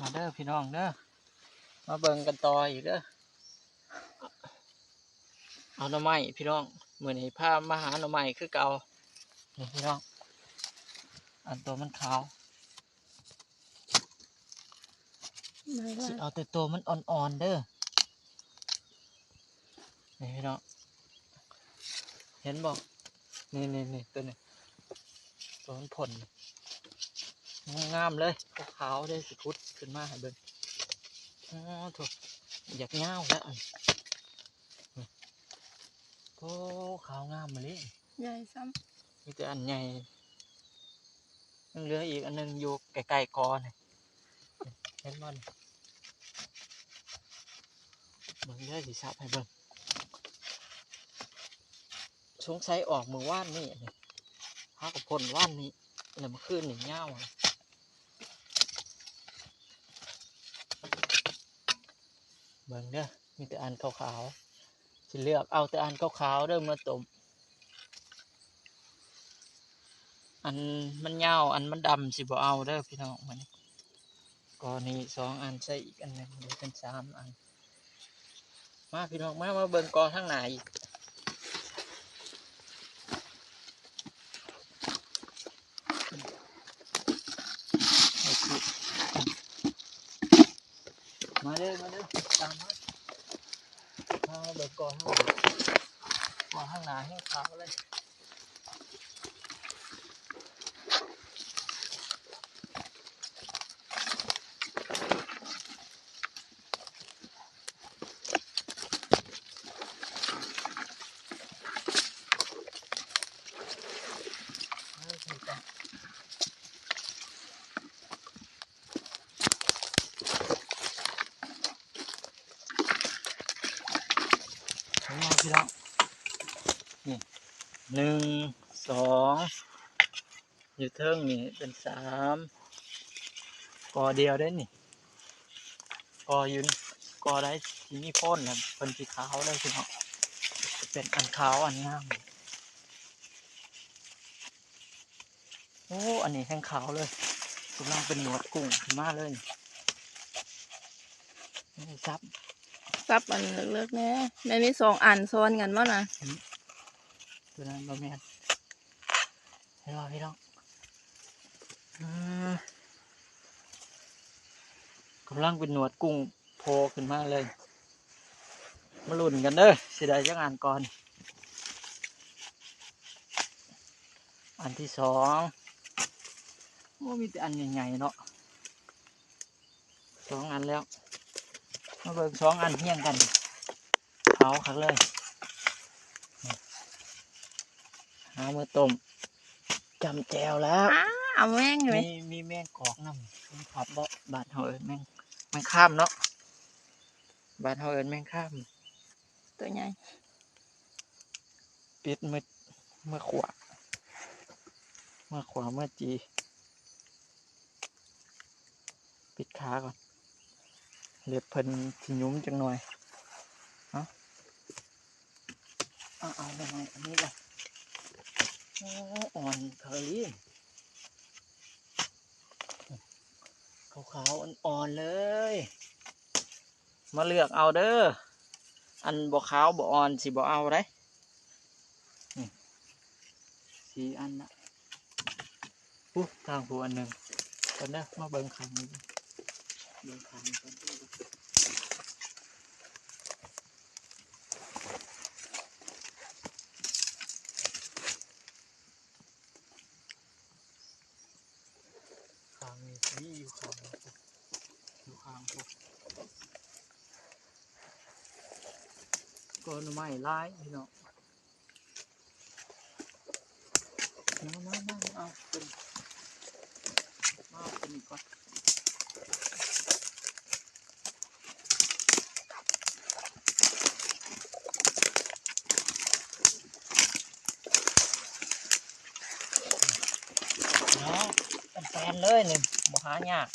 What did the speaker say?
มาเด้อพี่น้องเด้อมาเบิ่งกันต่ออีกเด้อเอาหน่อไม้พี่น้องมือนี้พามาหาหน่อไม้คือเก่านี่พี่น้อง อันตัวมันขาวไม่สิว่าเอาแต่ตัวมันอ่อนๆเด้อนี่พี่น้องเห็นบอกนี่นี่นี่ตัวนี้ตัวมันผล งามๆเลยขาวๆเลยสิคุดขึ้นมาให้เบิ่งอ๋อถูกอยากเงาวแล้วอันนี่โอ้ขาวงามมาเลยใหญ่ซ้มีแต่อันใหญ่ยังเหลืออีกอันหนึงอยู่ใกล้ๆกอนี่เห็นมันเบิ่งได้สิซับให้เบิ่งสงสัยออกมือว่านนี่อันนี้พากับพ่นว่านนี้แล้วมาขึ้นหนึ่งเง่าอะ เบิ่งเด้อมีแต่อันขาวๆสิเลือกเอาแต่อันขาวๆเด้อมาต้มอันมันยาอันมันดำสิบ่เอาเด้อพี่น้องมันก็นี่สองอันใส่อีกอันหนึ่งเดี๋ยวเป็นสามอัน มาพี่น้องมามาเบิ่งกอทั้งหนมาเด้อมาเด้อ ตามมามาเบิ่งกอทั้งหนากอทั้งหนาให้ขาวเลย งมาพี่น้องนี่หนึ่งสองอยู่เทิงนี่เป็นสามกอเดียวได้นี่กอยืนกอได้ที่มีพ่นนะเป็นสีขาวเลยพี่น้องเป็นอันขาวอันงามโอ้อันนี้แห้งขาวเลยกำลังเป็นหนวดกุ้งมาเลยนี่ซับ ซับอันเลิกแน่ในนี้สองอันซ้อนกันมั้งนะตัวนั้นบะแมนให้รอพี่น้องกำลังเป็นหนวดกุ้งโผล่ขึ้นมาเลย มาลุ้นกันเด้อสิได้จังอ่านก่อน อันที่สองโอ้มีแต่อันใหญ่ๆเนาะสองอันแล้ว มาเบิ่งสองอันเฮี้ยงกันเขาคักเลยนี่หามือต้มจำแจวแล้วอ้าเอาแม่งเลยมีมีแมงกอกน้ำมีผับบ่บาดเฮาเอิญแมงแมงข้ามเนาะบาดเฮาเอิญแมงข้าม ตัวใหญ่ปิดมือเมื่อขวาเมื่อขวาเมื่อจี ปิดขาก่อน เล็บเพิ่นสิหยุ้มจังหน่อยเอาเอาเอาไปหน่อยอันนี้ก่อนโอ้อ่อนเคอรี่ขาวๆอ่อนๆเลย มาเลือกเอาเด้อ อันบ่ขาวบ่อ่อนสิบ่เอาได้สีอันนะปุ๊บทางผู้อันหนึ่งตอนนี้มาเบิ่งขังนี้ เบิ่งขังก่อนขังนี่ที่อยู่ขังอยู่ขังปุ๊บก็หน่อไม้ลายพี่น้องมามามาเอาเป็นมาเอาเป็นอีกก่อนเนเป็นแฟนเลยนี่บ่หายาก